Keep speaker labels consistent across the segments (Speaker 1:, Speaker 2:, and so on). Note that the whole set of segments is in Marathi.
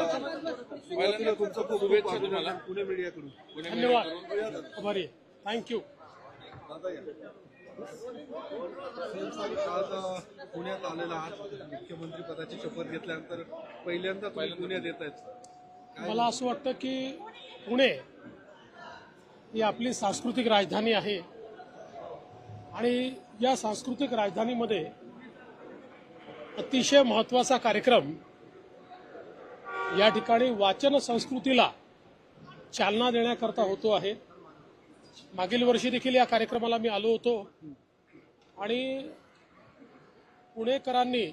Speaker 1: मीडियाकडनं तुमचं खूप खूप अभिनंदन पुणे मीडियाकडून.
Speaker 2: धन्यवाद. आभारी थँक्यू
Speaker 1: पुण्यात आलेला आहात. मुख्यमंत्री पदाची शपथ घेतल्यानंतर पहिल्यांदा तुम्ही पुण्यात येत आहेत.
Speaker 2: मला असं वाटतं की पुणे ही आपली सांस्कृतिक राजधानी आहे. आणि या सांस्कृतिक राजधानीमध्ये अतिशय महत्त्वाचा कार्यक्रम या ठिकाणी वाचन संस्कृतीला चालना देण्याकरता होतो आहे. मागील वर्षी देखील या कार्यक्रमाला मी आलो होतो. आणि पुणेकरांनी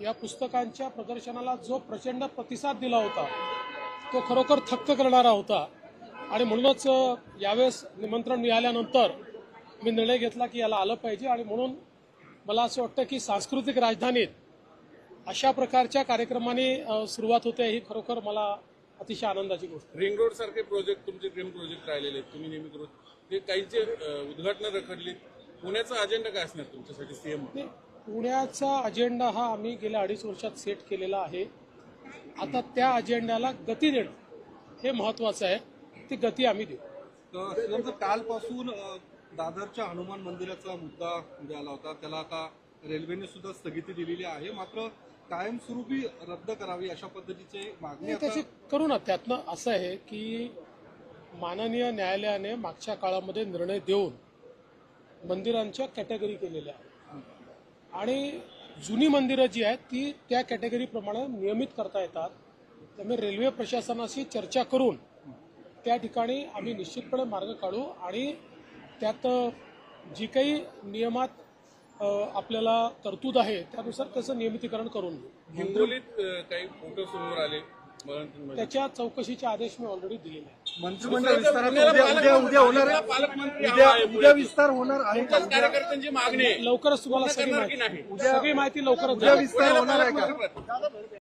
Speaker 2: या पुस्तकांच्या प्रदर्शनाला जो प्रचंड प्रतिसाद दिला होता तो खरोखर थक्क करणारा होता. आणि म्हणूनच यावेळेस निमंत्रण मिळाल्यानंतर मी निर्णय घेतला की याला आलं पाहिजे. आणि म्हणून मला असं वाटतं की सांस्कृतिक राजधानीत अशा प्रकारच्या कार्यक्रमाने सुरुवात होते ही खरोखर मला अतिशय आनंदाची गोष्ट.
Speaker 3: रिंग रोड सारखे प्रोजेक्ट तुमचे ड्रीम प्रोजेक्ट राहिलेले आहेत. तुम्ही नेहमी करू ते काहींचे उद्घाटन रखडले पुण्याचा अजेंडा काय असणार तुमच्यासाठी सीएम
Speaker 2: पुण्याचा अजेंडा हा आम्ही गेल्या अडीच वर्षात सेट केलेला आहे. आता त्या अजेंड्याला गती देणं हे महत्वाचं आहे. ती गती आम्ही देऊ.
Speaker 1: कालपासून दादरच्या हनुमान मंदिराचा मुद्दा पुढे आला होता. त्याला आता रेल्वेने सुद्धा स्थगिती दिलेली आहे. मात्र कायमस्वरूपी रद्द करावी अशा पद्धतीची मागणी
Speaker 2: त्याची करू ना. त्यातनं असं आहे की माननीय न्यायालयाने मागच्या काळामध्ये निर्णय देऊन मंदिरांच्या कॅटेगरी केलेल्या आणि जुनी मंदिरं जी आहेत ती त्या कॅटेगरीप्रमाणे नियमित करता येतात. त्यामुळे रेल्वे प्रशासनाशी चर्चा करून त्या ठिकाणी आम्ही निश्चितपणे मार्ग काढू आणि त्यात जी काही नियमात आपल्याला तरतूद आहे त्यानुसार त्याचं नियमितीकरण करून घेऊ.
Speaker 3: हिंगोलीत काही फोटो समोर आले.
Speaker 2: त्याच्या चौकशीचे आदेश मी ऑलरेडी दिलेले आहेत
Speaker 1: मंत्रिमंडळ. विस्तार होणार आहे.
Speaker 3: कार्यकर्त्यांची मागणी
Speaker 2: लवकरच तुम्हाला सगळी माहिती
Speaker 3: नाही?
Speaker 2: सगळी माहिती लवकरच
Speaker 1: उद्या
Speaker 2: द्या.
Speaker 1: विस्तार होणार आहे का?
Speaker 3: पुण्याला पालकमंत्री